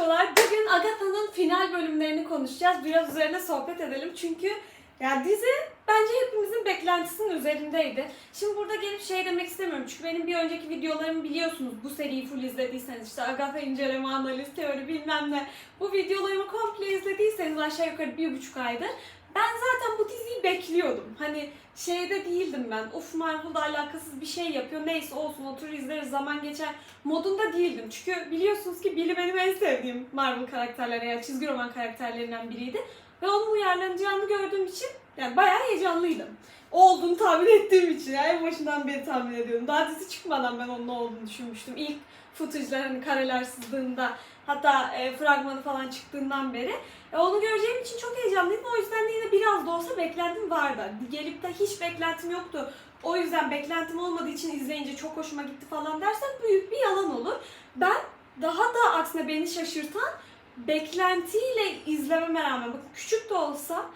aşkolar. Bugün Agatha'nın final bölümlerini konuşacağız. Biraz üzerine sohbet edelim. Çünkü ya dizi bence hepimizin beklentisinin üzerindeydi. Şimdi burada gelip şey demek istemiyorum. Çünkü benim bir önceki videolarımı biliyorsunuz. Bu seriyi full izlediyseniz işte Agatha inceleme, analiz, teori bilmem ne. Bu videolarımı komple izlediyseniz aşağı yukarı bir buçuk aydır. Ben zaten bu diziyi bekliyordum. Hani şeyde değildim ben. Of Marvel'da alakasız bir şey yapıyor. Neyse olsun oturur izleriz zaman geçer modunda değildim. Çünkü biliyorsunuz ki Billy benim en sevdiğim Marvel karakterleri yani çizgi roman karakterlerinden biriydi. Ve onun uyarlanacağını gördüğüm için yani bayağı heyecanlıydım. O olduğunu tahmin ettiğim için yani en başından beri tahmin ediyordum. Daha dizi çıkmadan ben onun ne olduğunu düşünmüştüm. İlk footage'lar hani kareler sızdığında hatta e, fragmanı falan çıktığından beri. E, onu göreceğim için çok heyecanlıydım. O yüzden de yine biraz da olsa beklentim vardı. Gelip de hiç beklentim yoktu. O yüzden beklentim olmadığı için izleyince çok hoşuma gitti falan dersen büyük bir yalan olur. Ben daha da aksine beni şaşırtan beklentiyle izlememe rağmen, bakın küçük de olsa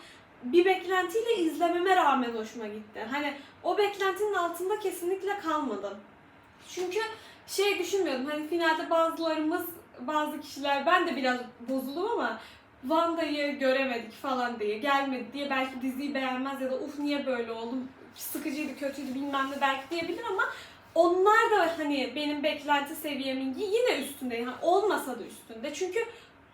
bir beklentiyle izlememe rağmen hoşuma gitti. Hani o beklentinin altında kesinlikle kalmadım. Çünkü şey düşünmüyordum hani finalde bazılarımız, bazı kişiler ben de biraz bozuldum ama Wanda'yı göremedik falan diye, gelmedi diye belki diziyi beğenmez ya da uf niye böyle oldu, sıkıcıydı, kötüydü bilmem ne belki diyebilir ama onlar da hani benim beklenti seviyemin yine üstünde. Yani olmasa da üstünde. Çünkü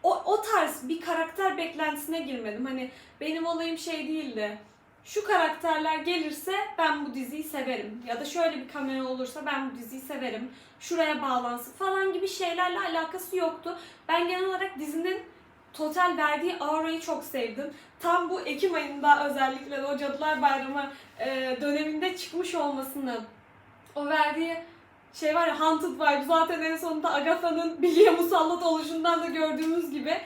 o, o tarz bir karakter beklentisine girmedim. Hani benim olayım şey değildi. Şu karakterler gelirse ben bu diziyi severim. Ya da şöyle bir kamera olursa ben bu diziyi severim. Şuraya bağlansın falan gibi şeylerle alakası yoktu. Ben genel olarak dizinin total verdiği aurayı çok sevdim. Tam bu Ekim ayında özellikle de o Cadılar Bayramı e, döneminde çıkmış olmasını, o verdiği şey var ya Haunted Vibe zaten en sonunda Agatha'nın Billy'e musallat oluşundan da gördüğümüz gibi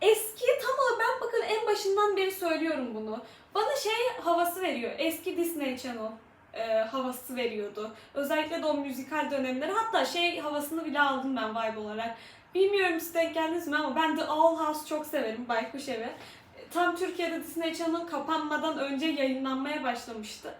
eski tam olarak ben bakın en başından beri söylüyorum bunu. Bana şey havası veriyor. Eski Disney Channel e, havası veriyordu. Özellikle de o müzikal dönemleri. Hatta şey havasını bile aldım ben vibe olarak. Bilmiyorum siz denk geldiniz mi ama ben The Owl House çok severim. Baykuş Evi. Tam Türkiye'de Disney Channel kapanmadan önce yayınlanmaya başlamıştı.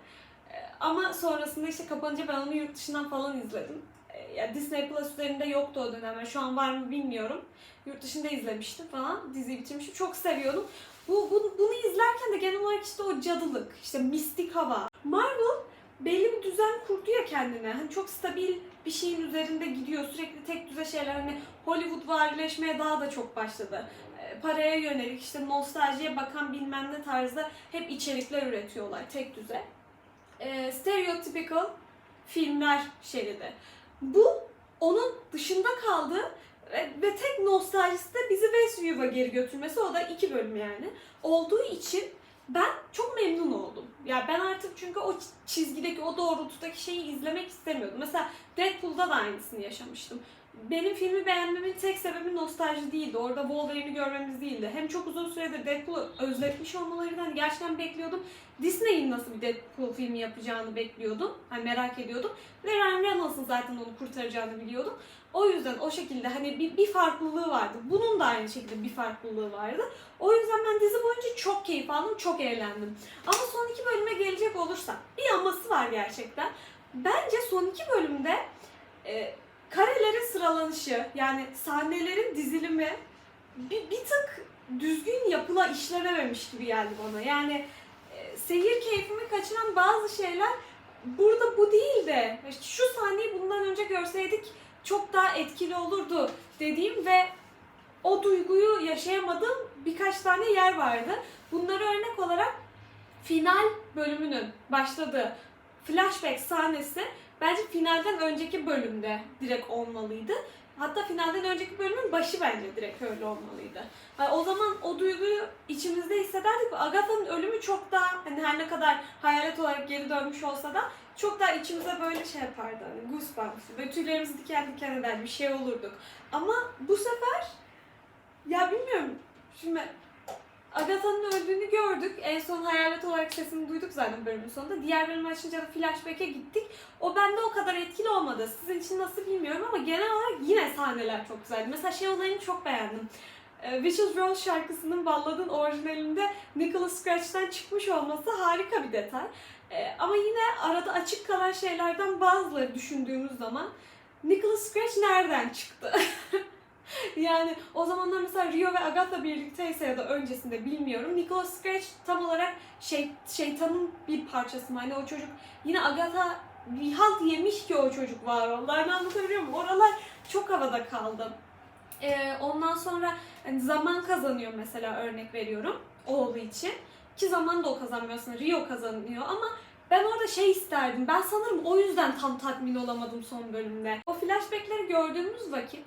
Ama sonrasında işte kapanınca ben onu yurt dışından falan izledim. E, Ya Disney Plus üzerinde yoktu o dönemler. Şu an var mı bilmiyorum. Yurt dışında izlemiştim falan. Diziyi bitirmiştim. Çok seviyordum. Bu, bu, bunu izlerken de genel olarak işte o cadılık, işte mistik hava. Marvel belli bir düzen kurdu ya kendine. Hani çok stabil bir şeyin üzerinde gidiyor. Sürekli tek düze şeyler hani Hollywood varileşmeye daha da çok başladı. E, Paraya yönelik işte nostaljiye bakan bilmem ne tarzda hep içerikler üretiyorlar tek düze. E, stereotypical filmler şeridi. Bu onun dışında kaldı ve, ve tek nostaljisi de bizi Westview'a geri götürmesi o da iki bölüm yani. Olduğu için ben çok memnun oldum. Ya ben artık çünkü o çizgideki, o doğrultudaki şeyi izlemek istemiyordum. Mesela Deadpool'da da aynısını yaşamıştım. Benim filmi beğenmemin tek sebebi nostalji değildi. Orada Wolverine'i görmemiz değildi. Hem çok uzun süredir Deadpool'u özletmiş olmalarından gerçekten bekliyordum. Disney'in nasıl bir Deadpool filmi yapacağını bekliyordum. Hani merak ediyordum. Ve Ryan Reynolds'ın zaten onu kurtaracağını biliyordum. O yüzden o şekilde hani bir, bir farklılığı vardı. Bunun da aynı şekilde bir farklılığı vardı. O yüzden ben dizi boyunca çok keyif aldım, çok eğlendim. Ama son iki bölüme gelecek olursak bir aması var gerçekten. Bence son iki bölümde e, karelerin sıralanışı yani sahnelerin dizilimi bir, bir tık düzgün yapıla işlenememiş gibi geldi bana. Yani e, seyir keyfimi kaçıran bazı şeyler burada bu değil de şu sahneyi bundan önce görseydik çok daha etkili olurdu dediğim ve o duyguyu yaşayamadığım birkaç tane yer vardı. Bunları örnek olarak final bölümünün başladığı flashback sahnesi bence finalden önceki bölümde direkt olmalıydı. Hatta finalden önceki bölümün başı bence direkt öyle olmalıydı. Yani o zaman o duyguyu içimizde hissederdik ve Agatha'nın ölümü çok daha hani her ne kadar hayalet olarak geri dönmüş olsa da çok daha içimize böyle şey yapardı. Hani goosebumps. Böyle tüylerimizi diken diken eder bir şey olurduk. Ama bu sefer ya bilmiyorum. Şimdi Agatha'nın öldüğünü gördük. En son hayalet olarak sesini duyduk zaten bölümün sonunda. Diğer bölüm açınca da flashback'e gittik. O bende o kadar etkili olmadı. Sizin için nasıl bilmiyorum ama genel olarak yine sahneler çok güzeldi. Mesela şey olayını çok beğendim. Ee, Witches Rose şarkısının balladın orijinalinde Nicholas Scratch'ten çıkmış olması harika bir detay. Ee, ama yine arada açık kalan şeylerden bazıları düşündüğümüz zaman Nicholas Scratch nereden çıktı? yani o zamanlar mesela Rio ve Agatha birlikteyse ya da öncesinde bilmiyorum. Nicholas Scratch tam olarak şey, şeytanın bir parçası mı? Hani o çocuk yine Agatha bir halt yemiş ki o çocuk var. Onlardan anlatabiliyor muyum? Oralar çok havada kaldı. Ee, ondan sonra hani zaman kazanıyor mesela örnek veriyorum oğlu için. Ki zaman da o kazanmıyor. Rio kazanıyor ama ben orada şey isterdim. Ben sanırım o yüzden tam tatmin olamadım son bölümde. O flashbackleri gördüğümüz vakit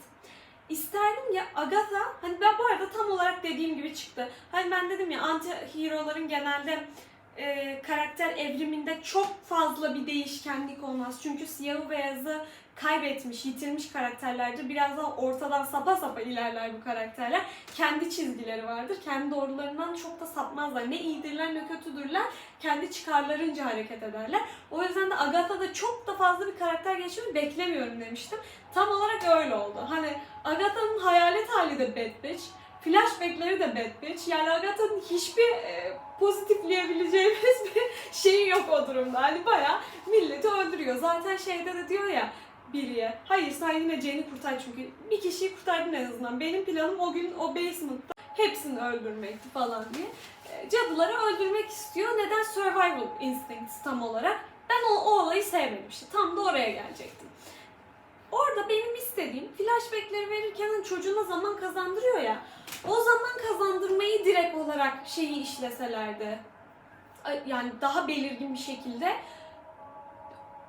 isterdim ya Agatha hani ben bu arada tam olarak dediğim gibi çıktı. Hani ben dedim ya anti hero'ların genelde e, karakter evriminde çok fazla bir değişkenlik olmaz. Çünkü siyahı beyazı kaybetmiş, yitirmiş karakterlerdir. Biraz daha ortadan sapa sapa ilerler bu karakterler. Kendi çizgileri vardır. Kendi doğrularından çok da sapmazlar. Ne iyidirler ne kötüdürler. Kendi çıkarlarınca hareket ederler. O yüzden de Agatha'da çok da fazla bir karakter gelişimi beklemiyorum demiştim. Tam olarak öyle oldu. Hani Agatha'nın hayalet hali de bad bitch. Flashbackleri de bad bitch. Yani Agatha'nın hiçbir e, pozitifleyebileceğimiz bir şeyi yok o durumda. Hani bayağı milleti öldürüyor. Zaten şeyde de diyor ya biriye. Hayır sen yine Jane'i kurtar çünkü bir kişiyi kurtardın en azından. Benim planım o gün o basement'ta hepsini öldürmekti falan diye. E, Cadıları öldürmek istiyor. Neden? Survival instincts tam olarak. Ben o, o olayı sevmedim. Tam da oraya gelecektim. Orada benim istediğim flashbackleri verirken çocuğuna zaman kazandırıyor ya. O zaman kazandırmayı direkt olarak şeyi işleselerdi. Yani daha belirgin bir şekilde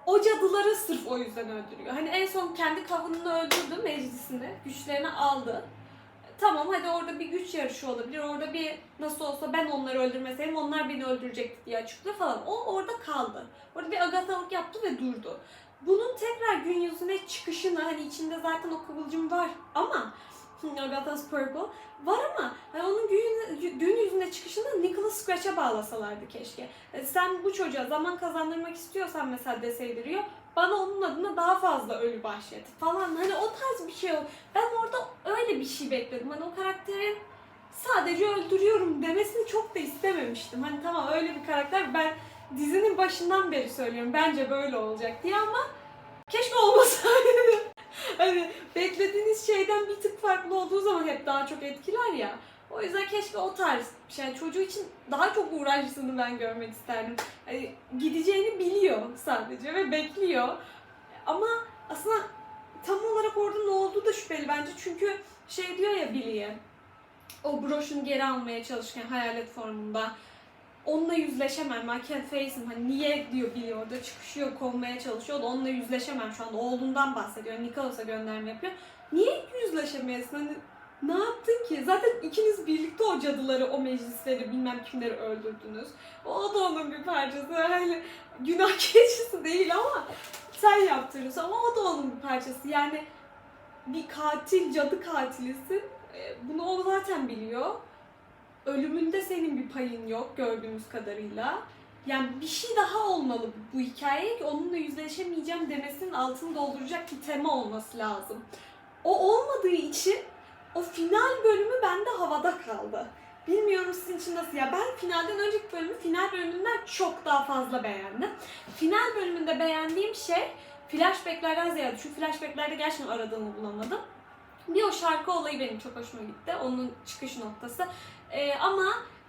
o cadıları sırf o yüzden öldürüyor. Hani en son kendi kavununu öldürdü meclisini, güçlerini aldı. Tamam hadi orada bir güç yarışı olabilir. Orada bir nasıl olsa ben onları öldürmeseydim onlar beni öldürecekti diye açıklıyor falan. O orada kaldı. Orada bir agathalık yaptı ve durdu. Bunun tekrar gün yüzüne çıkışını hani içinde zaten o kıvılcım var ama Agatha's Purple var ama hani onun gün, gün yüzüne çıkışını Nicholas Scratch'a bağlasalardı keşke. E, Sen bu çocuğa zaman kazandırmak istiyorsan mesela deseydi bana onun adına daha fazla ölü bahşet falan. Hani o tarz bir şey ol. Ben orada öyle bir şey bekledim. Hani o karakterin sadece öldürüyorum demesini çok da istememiştim. Hani tamam öyle bir karakter ben dizinin başından beri söylüyorum bence böyle olacak diye ama keşke olmasaydı. Hani beklediğiniz şeyden bir tık farklı olduğu zaman hep daha çok etkiler ya. O yüzden keşke o tarz. Yani çocuğu için daha çok uğraşısını ben görmek isterdim. Hani gideceğini biliyor sadece ve bekliyor. Ama aslında tam olarak orada ne olduğu da şüpheli bence. Çünkü şey diyor ya Billy'ye. O broşunu geri almaya çalışırken hayalet formunda. Onunla yüzleşemem. I can't face him. Hani niye diyor Billy orada çıkışıyor, kovmaya çalışıyor da onunla yüzleşemem şu anda. Oğlundan bahsediyor. Nicholas'a gönderme yapıyor. Niye yüzleşemeyesin? Hani ne yaptın ki? Zaten ikiniz birlikte o cadıları, o meclisleri, bilmem kimleri öldürdünüz. O da onun bir parçası. Yani günah keçisi değil ama sen yaptırıyorsun ama o da onun bir parçası. Yani bir katil, cadı katilisin. E, Bunu o zaten biliyor. Ölümünde senin bir payın yok gördüğümüz kadarıyla. Yani bir şey daha olmalı bu, hikaye ki onunla yüzleşemeyeceğim demesinin altını dolduracak bir tema olması lazım. O olmadığı için o final bölümü bende havada kaldı. Bilmiyorum sizin için nasıl ya. Ben finalden önceki bölümü final bölümünden çok daha fazla beğendim. Final bölümünde beğendiğim şey flashbacklerden ziyade. Çünkü flashbacklerde gerçekten aradığımı bulamadım. Bir o şarkı olayı benim çok hoşuma gitti. Onun çıkış noktası. Ee, ama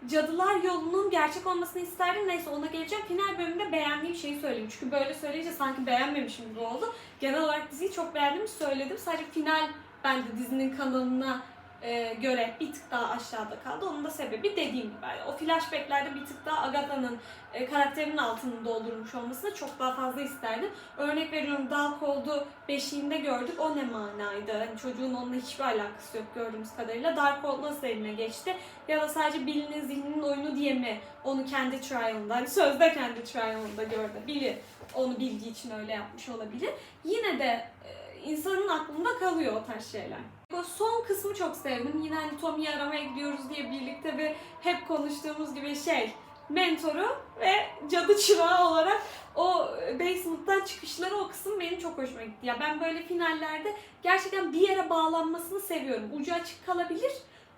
Cadılar Yolu'nun gerçek olmasını isterdim. Neyse ona geleceğim. Final bölümünde beğendiğim şeyi söyleyeyim. Çünkü böyle söyleyince sanki beğenmemişim gibi oldu. Genel olarak diziyi çok beğendiğimi söyledim. Sadece final bence dizinin kanalına e, göre bir tık daha aşağıda kaldı. Onun da sebebi dediğim gibi. O flashbacklerde bir tık daha Agatha'nın e, karakterinin altını doldurmuş olmasını çok daha fazla isterdim. Örnek veriyorum Darkhold'u beşiğinde gördük. O ne manaydı? Hani çocuğun onunla hiçbir alakası yok gördüğümüz kadarıyla. Darkhold nasıl eline geçti? Ya da sadece Billy'nin zihninin oyunu diye mi onu kendi trial'ında, hani sözde kendi trial'ında gördü. Billy onu bildiği için öyle yapmış olabilir. Yine de e, insanın aklında kalıyor o tarz şeyler. O son kısmı çok sevdim. Yine hani Tommy'yi aramaya gidiyoruz diye birlikte bir hep konuştuğumuz gibi şey mentoru ve cadı çırağı olarak o basement'tan çıkışları o kısım benim çok hoşuma gitti. Ya ben böyle finallerde gerçekten bir yere bağlanmasını seviyorum. Ucu açık kalabilir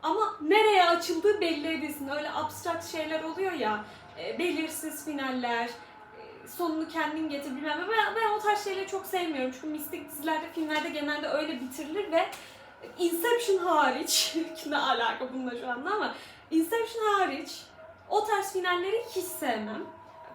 ama nereye açıldığı belli edilsin. Öyle abstrakt şeyler oluyor ya. e, belirsiz finaller, e, sonunu kendin getir bilmem. Ben, ben o tarz şeyleri çok sevmiyorum. Çünkü mistik dizilerde, filmlerde genelde öyle bitirilir ve Inception hariç, ne alaka bununla şu anda ama Inception hariç o tarz finalleri hiç sevmem.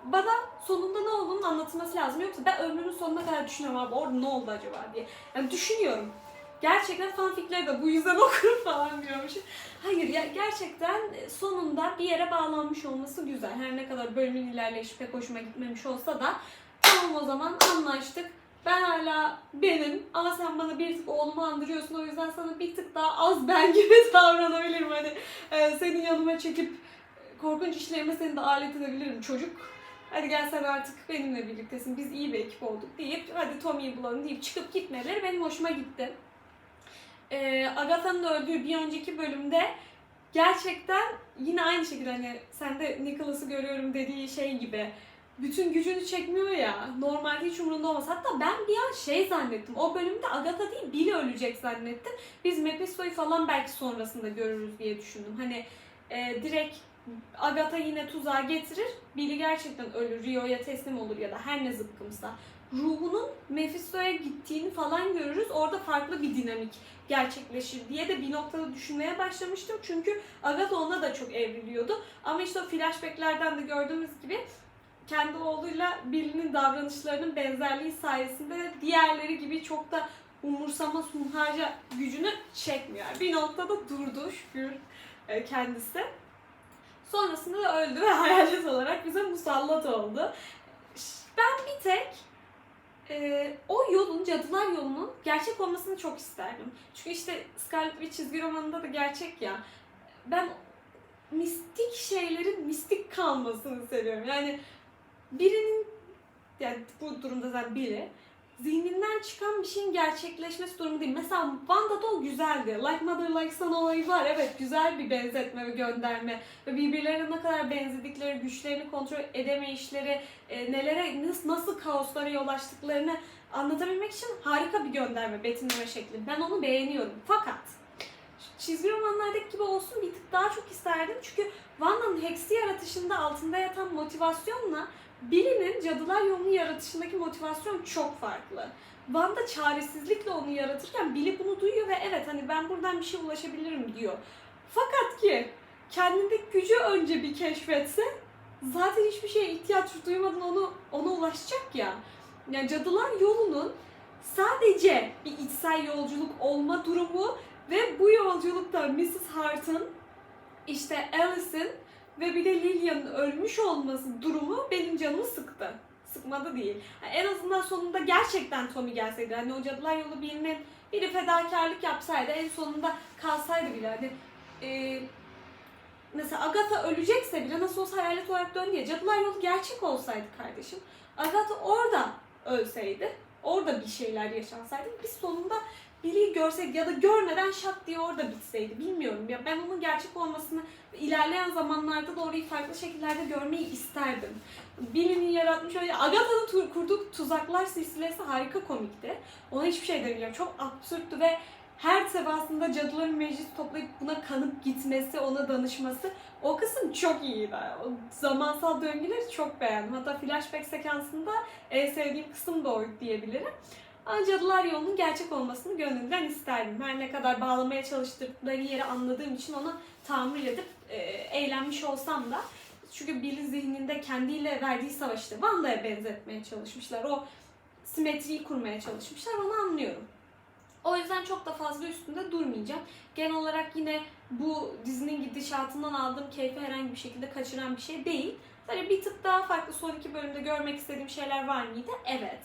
Bana sonunda ne olduğunu anlatılması lazım. Yoksa ben ömrümün sonuna kadar düşünüyorum abi orada ne oldu acaba diye. Yani düşünüyorum. Gerçekten fanficleri de bu yüzden okurum falan diyormuşum. Hayır ya gerçekten sonunda bir yere bağlanmış olması güzel. Her ne kadar bölümün ilerleyişi pek hoşuma gitmemiş olsa da tamam o zaman anlaştık. Ben hala benim ama sen bana bir tık oğlumu andırıyorsun o yüzden sana bir tık daha az ben gibi davranabilirim. Hani e, senin yanıma çekip e, korkunç işlerime seni de alet edebilirim çocuk. Hadi gel sen artık benimle birliktesin biz iyi bir ekip olduk deyip hadi Tommy'yi bulalım deyip çıkıp gitmeleri benim hoşuma gitti. E, Agatha'nın öldüğü bir önceki bölümde gerçekten yine aynı şekilde hani sen de Nicholas'ı görüyorum dediği şey gibi bütün gücünü çekmiyor ya. Normalde hiç umurunda olmaz. Hatta ben bir an şey zannettim. O bölümde Agatha değil Billy ölecek zannettim. Biz Mephisto'yu falan belki sonrasında görürüz diye düşündüm. Hani e, direkt Agatha yine tuzağa getirir. Billy gerçekten ölür. Rio'ya teslim olur ya da her ne zıkkımsa. Ruhunun Mephisto'ya gittiğini falan görürüz. Orada farklı bir dinamik gerçekleşir diye de bir noktada düşünmeye başlamıştım. Çünkü Agatha ona da çok evriliyordu. Ama işte o flashbacklerden de gördüğümüz gibi kendi oğluyla Billy'nin davranışlarının benzerliği sayesinde diğerleri gibi çok da umursama sunharca gücünü çekmiyor. Bir noktada durdu şükür e, kendisi. Sonrasında da öldü ve hayalet olarak bize musallat oldu. Ben bir tek e, o yolun, Cadılar Yolu'nun gerçek olmasını çok isterdim. Çünkü işte Scarlet Witch çizgi romanında da gerçek ya. Ben mistik şeylerin mistik kalmasını seviyorum. Yani birinin yani bu durumda zaten biri zihninden çıkan bir şeyin gerçekleşmesi durumu değil. Mesela Wanda'da o güzeldi. Like Mother Like Son olayı var. Evet güzel bir benzetme ve gönderme. Ve birbirlerine ne kadar benzedikleri, güçlerini kontrol edemeyişleri, e, nelere, nasıl, nasıl kaoslara yol açtıklarını anlatabilmek için harika bir gönderme, betimleme şekli. Ben onu beğeniyorum. Fakat çizgi romanlardaki gibi olsun bir tık daha çok isterdim. Çünkü Wanda'nın Hex'i yaratışında altında yatan motivasyonla Billy'nin Cadılar Yolu'nu yaratışındaki motivasyon çok farklı. Wanda çaresizlikle onu yaratırken Billy bunu duyuyor ve evet hani ben buradan bir şey ulaşabilirim diyor. Fakat ki kendindeki gücü önce bir keşfetse zaten hiçbir şeye ihtiyaç duymadan onu ona ulaşacak ya. Yani Cadılar Yolu'nun sadece bir içsel yolculuk olma durumu ve bu yolculukta Mrs. Hart'ın işte Alice'in ve bir de Lilian'ın ölmüş olması durumu benim canımı sıktı. Sıkmadı değil. Yani en azından sonunda gerçekten Tommy gelseydi. Hani o Cadılar Yolu birinin biri fedakarlık yapsaydı en sonunda kalsaydı bile hani e, mesela Agatha ölecekse bile nasıl olsa hayalet olarak döndü ya Cadılar Yolu gerçek olsaydı kardeşim Agatha orada ölseydi orada bir şeyler yaşansaydı biz sonunda Billy'i görseydik ya da görmeden şak diye orada bitseydi. Bilmiyorum ya ben onun gerçek olmasını ilerleyen zamanlarda da orayı farklı şekillerde görmeyi isterdim. Billy'nin yaratmış öyle Agatha'nın kurduğu tuzaklar silsilesi harika komikti. Ona hiçbir şey demeyeceğim. Çok absürttü ve her seferinde cadıların meclis toplayıp buna kanıp gitmesi, ona danışması o kısım çok iyiydi. O zamansal döngüleri çok beğendim. Hatta flashback sekansında en sevdiğim kısım da oydu diyebilirim. Cadılar Yolu'nun gerçek olmasını gönlümden isterdim. Her ne kadar bağlamaya çalıştıkları yeri anladığım için ona tahammül edip e, eğlenmiş olsam da çünkü Billy zihninde kendiyle verdiği savaşı da Wanda'ya benzetmeye çalışmışlar. O simetriyi kurmaya çalışmışlar. Onu anlıyorum. O yüzden çok da fazla üstünde durmayacağım. Genel olarak yine bu dizinin gidişatından aldığım keyfi herhangi bir şekilde kaçıran bir şey değil. Hani bir tık daha farklı son iki bölümde görmek istediğim şeyler var mıydı? Evet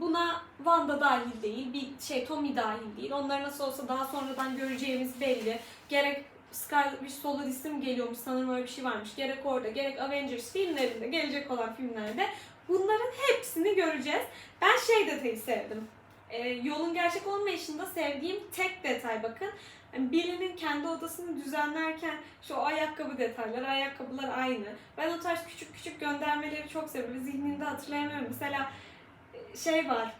buna Wanda dahil değil, bir şey Tommy dahil değil. Onları nasıl olsa daha sonradan göreceğimiz belli. Gerek Scarlet solo isim geliyormuş sanırım öyle bir şey varmış. Gerek orada, gerek Avengers filmlerinde, gelecek olan filmlerde bunların hepsini göreceğiz. Ben şey detayı sevdim. Ee, yolun gerçek olmayışında sevdiğim tek detay bakın. Yani Billy'nin kendi odasını düzenlerken şu ayakkabı detayları, ayakkabılar aynı. Ben o tarz küçük küçük göndermeleri çok seviyorum. Zihnimde hatırlayamıyorum. Mesela şey var.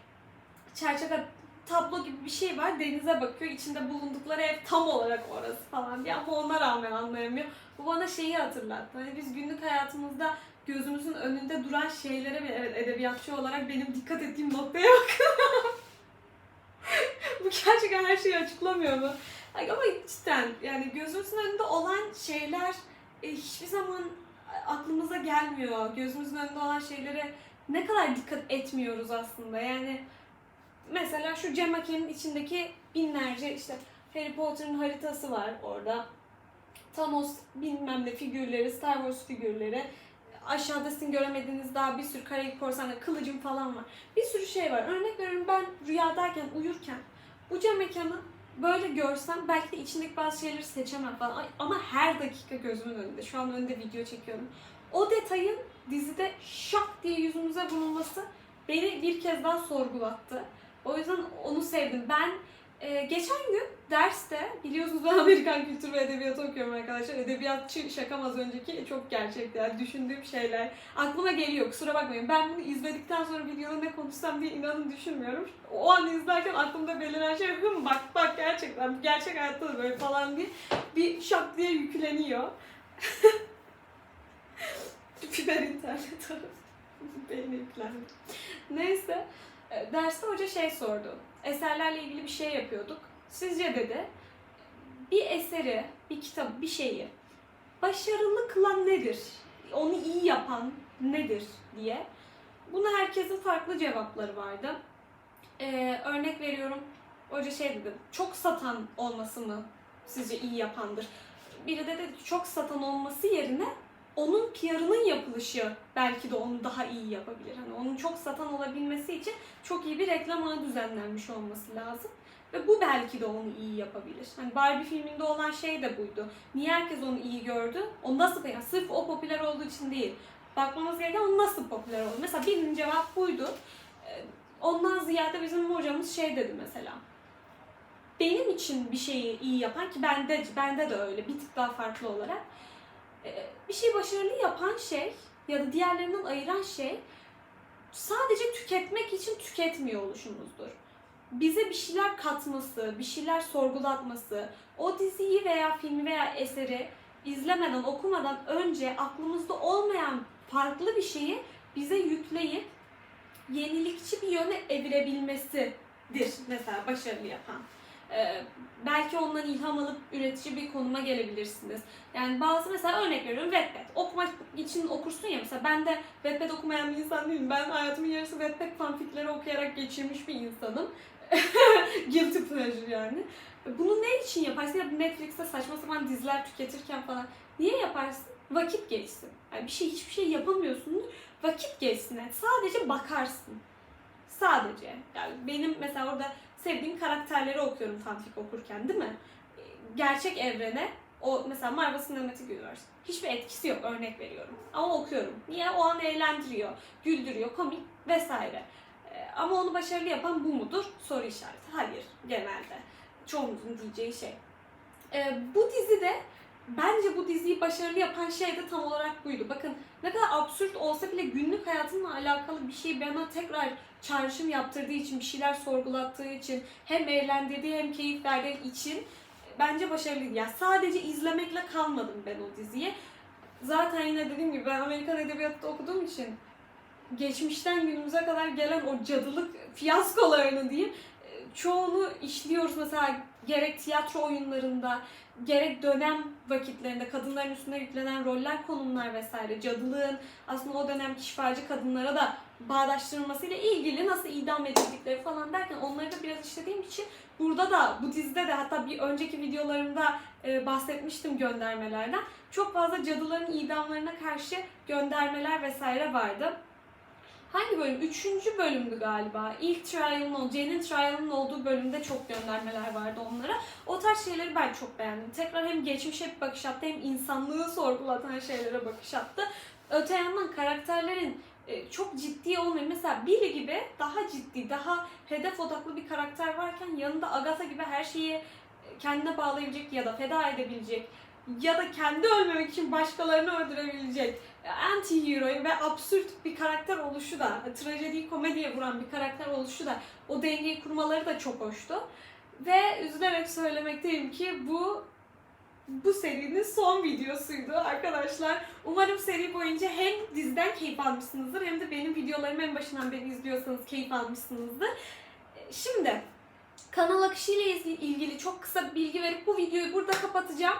Çerçeve tablo gibi bir şey var. Denize bakıyor. İçinde bulundukları ev tam olarak orası falan diye ama ona rağmen anlayamıyor. Bu bana şeyi hatırlattı. Hani biz günlük hayatımızda gözümüzün önünde duran şeylere bile evet edebiyatçı olarak benim dikkat ettiğim noktaya bakın. Bu gerçekten her şeyi açıklamıyor mu? Ama cidden yani gözümüzün önünde olan şeyler e, hiçbir zaman aklımıza gelmiyor. Gözümüzün önünde olan şeylere ne kadar dikkat etmiyoruz aslında. Yani mesela şu cam makinenin içindeki binlerce işte Harry Potter'ın haritası var orada. Thanos bilmem ne figürleri, Star Wars figürleri. Aşağıda sizin göremediğiniz daha bir sürü Karayip Korsanı, kılıcım falan var. Bir sürü şey var. Örnek veriyorum ben rüyadayken, uyurken bu cam mekanı böyle görsem belki de içindeki bazı şeyleri seçemem falan. Ama her dakika gözümün önünde. Şu an önünde video çekiyorum. O detayın dizide şak diye yüzümüze vurulması beni bir kez daha sorgulattı. O yüzden onu sevdim. Ben e, geçen gün derste biliyorsunuz ben Amerikan kültür ve edebiyatı okuyorum arkadaşlar. Edebiyatçı şakam az önceki çok gerçekti. Yani düşündüğüm şeyler aklıma geliyor. Kusura bakmayın. Ben bunu izledikten sonra videoda ne konuşsam diye inanın düşünmüyorum. O an izlerken aklımda beliren şey hım bak bak gerçekten gerçek hayatta da böyle falan diye bir şak diye yükleniyor. Fiber internet. Beyni yüklendi. Neyse. e, Derste hoca şey sordu. Eserlerle ilgili bir şey yapıyorduk. Sizce dedi bir eseri, bir kitabı, bir şeyi başarılı nedir? Onu iyi yapan nedir diye. Buna herkesin farklı cevapları vardı. Ee, örnek veriyorum. Hoca şey dedi. Çok satan olması mı sizce iyi yapandır? Biri de dedi çok satan olması yerine onun PR'ının yapılışı belki de onu daha iyi yapabilir. Hani onun çok satan olabilmesi için çok iyi bir reklam ağı düzenlenmiş olması lazım. Ve bu belki de onu iyi yapabilir. Hani Barbie filminde olan şey de buydu. Niye herkes onu iyi gördü? O nasıl yani sırf o popüler olduğu için değil. Bakmamız gereken o nasıl popüler oldu. Mesela birinin cevap buydu. Ee, Ondan ziyade bizim hocamız şey dedi mesela. Benim için bir şeyi iyi yapan ki bende bende de öyle bir tık daha farklı olarak bir şey başarılı yapan şey ya da diğerlerinden ayıran şey sadece tüketmek için tüketmiyor oluşumuzdur. Bize bir şeyler katması, bir şeyler sorgulatması, o diziyi veya filmi veya eseri izlemeden, okumadan önce aklımızda olmayan farklı bir şeyi bize yükleyip yenilikçi bir yöne evirebilmesidir mesela başarılı yapan. Ee, belki ondan ilham alıp üretici bir konuma gelebilirsiniz. Yani bazı mesela örnek veriyorum Wattpad. Okumak için okursun ya mesela ben de Wattpad okumayan bir insan değilim. Ben hayatımın yarısı Wattpad fanficleri okuyarak geçirmiş bir insanım. Guilty pleasure yani. Bunu ne için yaparsın? Ya Netflix'te saçma sapan diziler tüketirken falan. Niye yaparsın? Vakit geçsin. Yani bir şey hiçbir şey yapamıyorsun. Vakit geçsin. Sadece bakarsın. Sadece. Yani benim mesela orada sevdiğim karakterleri okuyorum fanfic okurken değil mi? Gerçek evrene o mesela Marvel Cinematic Universe hiçbir etkisi yok örnek veriyorum. Ama okuyorum. Niye? O an eğlendiriyor, güldürüyor, komik vesaire. Ee, Ama onu başarılı yapan bu mudur? Soru işareti. Hayır genelde. Çoğumuzun diyeceği şey. Ee, bu dizide bence bu diziyi başarılı yapan şey de tam olarak buydu. Bakın ne kadar absürt olsa bile günlük hayatımla alakalı bir şey bana tekrar çağrışım yaptırdığı için, bir şeyler sorgulattığı için, hem eğlendirdiği hem keyif verdiği için bence başarılıydı. Yani sadece izlemekle kalmadım ben o diziye. Zaten yine dediğim gibi ben Amerikan Edebiyatı'da okuduğum için geçmişten günümüze kadar gelen o cadılık fiyaskolarını diyeyim çoğunu işliyoruz mesela gerek tiyatro oyunlarında gerek dönem vakitlerinde kadınların üstüne yüklenen roller konumlar vesaire cadılığın aslında o dönemki şifacı kadınlara da bağdaştırılmasıyla ilgili nasıl idam edildikleri falan derken onları da biraz işlediğim için burada da bu dizide de hatta bir önceki videolarımda e, bahsetmiştim göndermelerden. Çok fazla cadıların idamlarına karşı göndermeler vesaire vardı. Hangi bölüm? Üçüncü bölümdü galiba. İlk trial'ın, Jane'in trial'ın olduğu bölümde çok göndermeler vardı onlara. O tarz şeyleri ben çok beğendim. Tekrar hem geçmişe bir bakış attı hem insanlığı sorgulatan şeylere bakış attı. Öte yandan karakterlerin e, çok ciddi olmayan mesela Billy gibi daha ciddi, daha hedef odaklı bir karakter varken yanında Agatha gibi her şeyi e, kendine bağlayabilecek ya da feda edebilecek ya da kendi ölmemek için başkalarını öldürebilecek anti-hero ve absürt bir karakter oluşu da, trajediyi komediye vuran bir karakter oluşu da o dengeyi kurmaları da çok hoştu. Ve üzülerek söylemekteyim ki bu bu serinin son videosuydu arkadaşlar. Umarım seri boyunca hem diziden keyif almışsınızdır hem de benim videolarımı en başından beri izliyorsanız keyif almışsınızdır. Şimdi Kanal akışı ile ilgili çok kısa bilgi verip bu videoyu burada kapatacağım.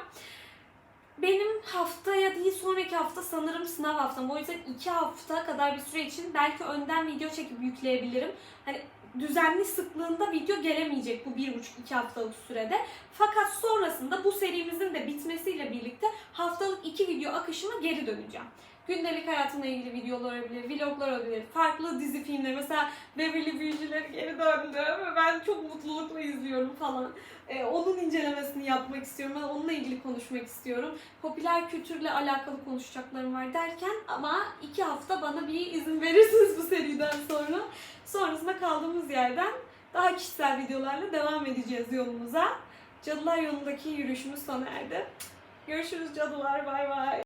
Benim haftaya değil sonraki hafta sanırım sınav haftam. O yüzden iki hafta kadar bir süre için belki önden video çekip yükleyebilirim. Hani düzenli sıklığında video gelemeyecek bu bir buçuk iki haftalık sürede. Fakat sonrasında bu serimizin de bitmesiyle birlikte haftalık iki video akışıma geri döneceğim. Gündelik hayatımla ilgili videolar olabilir, vloglar olabilir, farklı dizi filmleri. Mesela Beverly Büyücüler geri döndü ve ben çok mutlulukla izliyorum falan. Ee, onun incelemesini yapmak istiyorum. Ben onunla ilgili konuşmak istiyorum. Popüler kültürle alakalı konuşacaklarım var derken ama iki hafta bana bir izin verirsiniz bu seriden sonra. Sonrasında kaldığımız yerden daha kişisel videolarla devam edeceğiz yolumuza. Cadılar yolundaki yürüyüşümüz sona erdi. Görüşürüz cadılar. Bay bay.